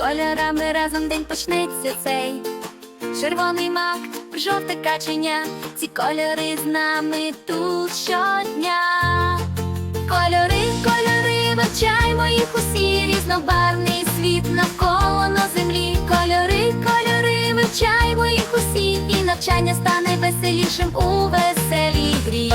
кольорами разом день почнеться цей. Червоний мак, жовте каченя, ці кольори з нами тут щодня. Кольори, кольори, вивчаймо їх усі, різнобарвний світ навколо на землі. Кольори, кольори, вивчаймо їх усі, і навчання стане веселішим у веселій грі.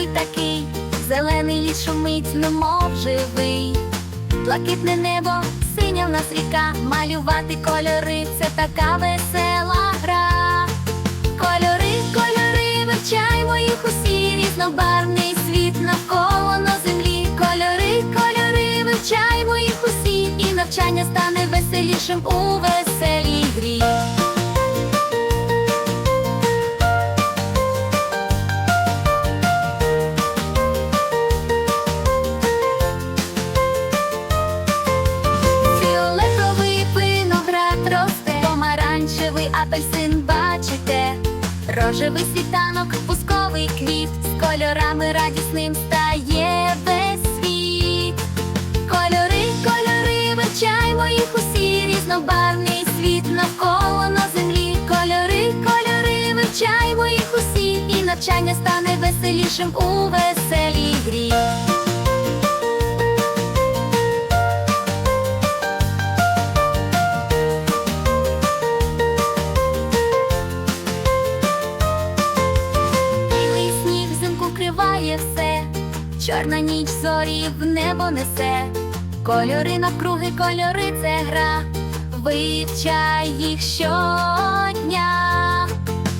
Яскравий такий, зелений ліс шумить, немов живий. Блакитне небо, синя в нас ріка, малювати кольори це така весела гра. Кольори, кольори, вивчаймо їх усі, різнобарвний світ навколо на землі. Кольори, кольори, вивчаймо їх усі, і навчання стане веселішим у веселій грі. Рожевий світанок, пусковий квіт, з кольорами радісним стає весь світ. Кольори, кольори, вивчаймо їх усі, різнобарвний світ навколо на землі. Кольори, кольори, вивчаймо їх усі, і навчання стане веселішим у веселій грі. Криває все, чорна ніч зорі в небо несе, кольори навкруги, кольори це гра, вивчай їх щодня.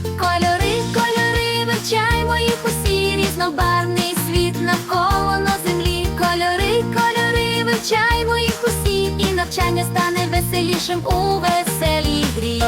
Кольори, кольори, вивчаймо їх усі, різнобарвний світ навколо на землі. Кольори, кольори, вивчаймо їх усі, і навчання стане веселішим у веселій грі.